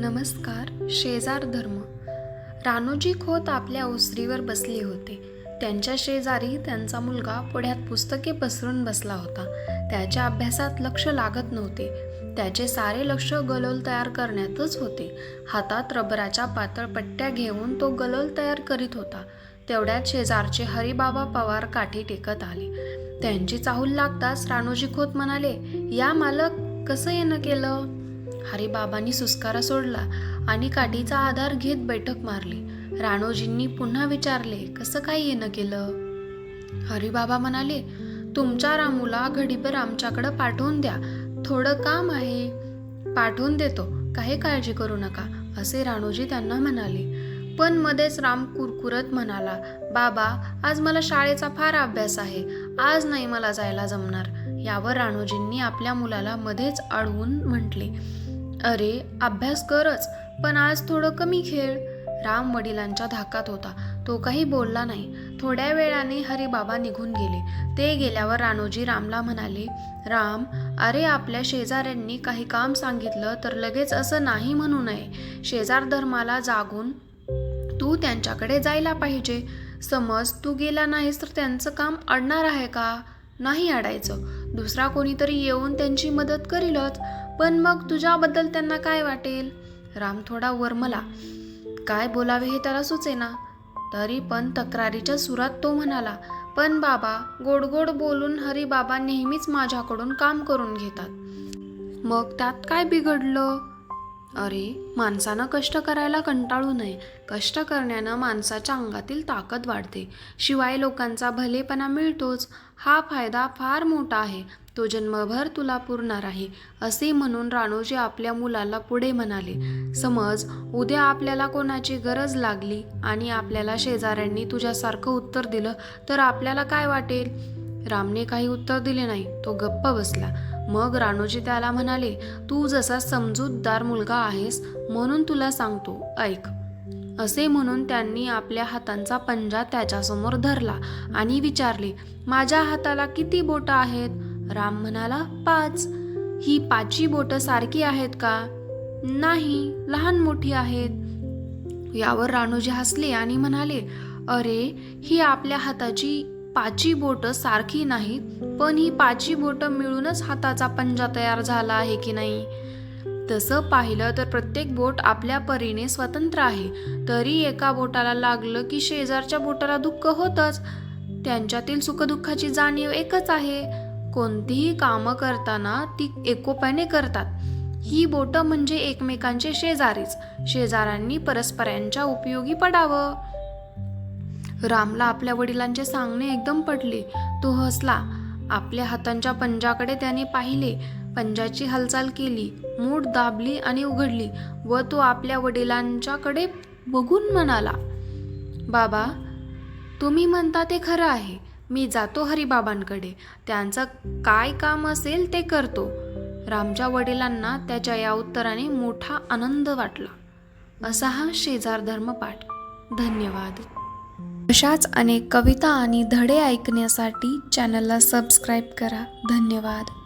नमस्कार शेजार धर्म. रानोजी खोत आपल्या ओसरीवर बसले होते. त्यांच्या शेजारी त्यांचा मुलगा पुढ्यात पुस्तके पसरून बसला होता. त्याच्या अभ्यासात लक्ष लागत नव्हते. त्याचे सारे लक्ष गलोल तयार करण्यातच होते. हातात रबराच्या पातळ पट्ट्या घेऊन तो गलोल तयार करीत होता. तेवढ्यात शेजारचे हरिबाबा पवार काठी टेकत आले. त्यांची चाहूल लागताच रानोजी खोत म्हणाले या मालक कसं येणं केलं? हरिबाबांनी सुस्कारा सोडला आणि काठीचा आधार घेत बैठक मारली. राणोजींनी पुन्हा विचारले कसं काय येणं केलं? हरिबाबा म्हणाले तुमच्या रामूला घडीभर आमच्याकडं पाठवून द्या. थोडं काम आहे. पाठवून देतो. काही काळजी करू नका असे राणोजी त्यांना म्हणाले. पण मध्येच राम कुरकुरत म्हणाला बाबा आज मला शाळेचा फार अभ्यास आहे. आज नाही मला जायला जमणार. यावर राणोजींनी आपल्या मुलाला मध्येच अडवून म्हटले. अरे अभ्यास करच पण आज थोडं कमी खेळ. राम वडिलांच्या धाकात होता. तो काही बोलला नाही. थोड्या वेळाने हरिबाबा निघून गेले. ते गेल्यावर रानोजी रामला म्हणाले राम अरे आपल्या शेजाऱ्यांनी काही काम सांगितलं तर लगेच असं नाही म्हणू नये. शेजार धर्माला जागून तू त्यांच्याकडे जायला पाहिजे. समज तू गेला नाहीस तर त्यांचं काम अडणार आहे का? नाही अडायचं. दुसरा कोणीतरी येऊन त्यांची मदत करीलच पण मग तुझ्याबद्दल त्यांना काय वाटेल? राम थोडा वरमला. काय बोलावे हे त्याला सुचेना. तरी पण तक्रारीच्या सुरात तो म्हणाला पण बाबा गोड गोड बोलून हरी बाबा नेहमीच माझ्याकडून काम करून घेतात. मग त्यात काय बिघडलं? अरे माणसानं कष्ट करायला कंटाळू नये. कष्ट करण्यानं माणसाच्या अंगातील ताकद वाढते. शिवाय लोकांचा भलेपणा मिळतोच. हा फायदा फार मोठा आहे. तो जन्मभर तुला पुरणार आहे असे म्हणून राणोजी आपल्या मुलाला पुढे म्हणाले. समज उद्या आपल्याला कोणाची गरज लागली आणि आपल्याला शेजाऱ्यांनी तुझ्यासारखं उत्तर दिलं तर आपल्याला काय वाटेल? रामने काही उत्तर दिले नाही. तो गप्प बसला. मग रानोजी त्याला म्हणाले तू जसा समजूतदार मुलगा आहेस म्हणून तुला सांगतो ऐक असे म्हणून त्यांनी आपल्या हातांचा पंजा त्याच्यासमोर धरला आणि विचारले माझ्या हाताला किती बोटं आहेत राम म्हणाला पाच. ही पाचवी बोटं सारखी आहेत का? नाही लहान मोठी आहेत यावर राणूजी हसले आणि म्हणाले अरे ही आपल्या हाताची पाची बोटं सारखी नाहीत पण ही पाची बोटं मिळूनच हाताचा पंजा तयार झाला आहे की नाही? तसं पाहिलं तर प्रत्येक बोट आपल्या परीने स्वतंत्र आहे. तरी एका बोटाला लागलं की शेजारच्या बोटाला दुःख होतच. त्यांच्यातील सुखदुःखाची जाणीव एकच आहे. कोणतीही कामं करताना ती एकोप्याने करतात. ही बोटं म्हणजे एकमेकांचे शेजारीच. शेजाऱ्यांनी परस्परांच्या उपयोगी पडावं. रामला आपल्या वडिलांचे सांगणे एकदम पटले. तो हसला. आपल्या हातांच्या पंजाकडे त्याने पाहिले. पंजाची हालचाल केली. मूठ दाबली आणि उघडली व तो आपल्या वडिलांच्याकडे बघून म्हणाला बाबा तुम्ही म्हणता ते खरं आहे. मी जातो हरिबाबांकडे. त्यांचं काय काम असेल ते करतो. रामच्या वडिलांना त्याच्या या उत्तराने मोठा आनंद वाटला. असा हा शेजार धर्मपाठ. धन्यवाद. अशाच अनेक कविता आणि धडे ऐकण्यासाठी चॅनलला सबस्क्राईब करा. धन्यवाद.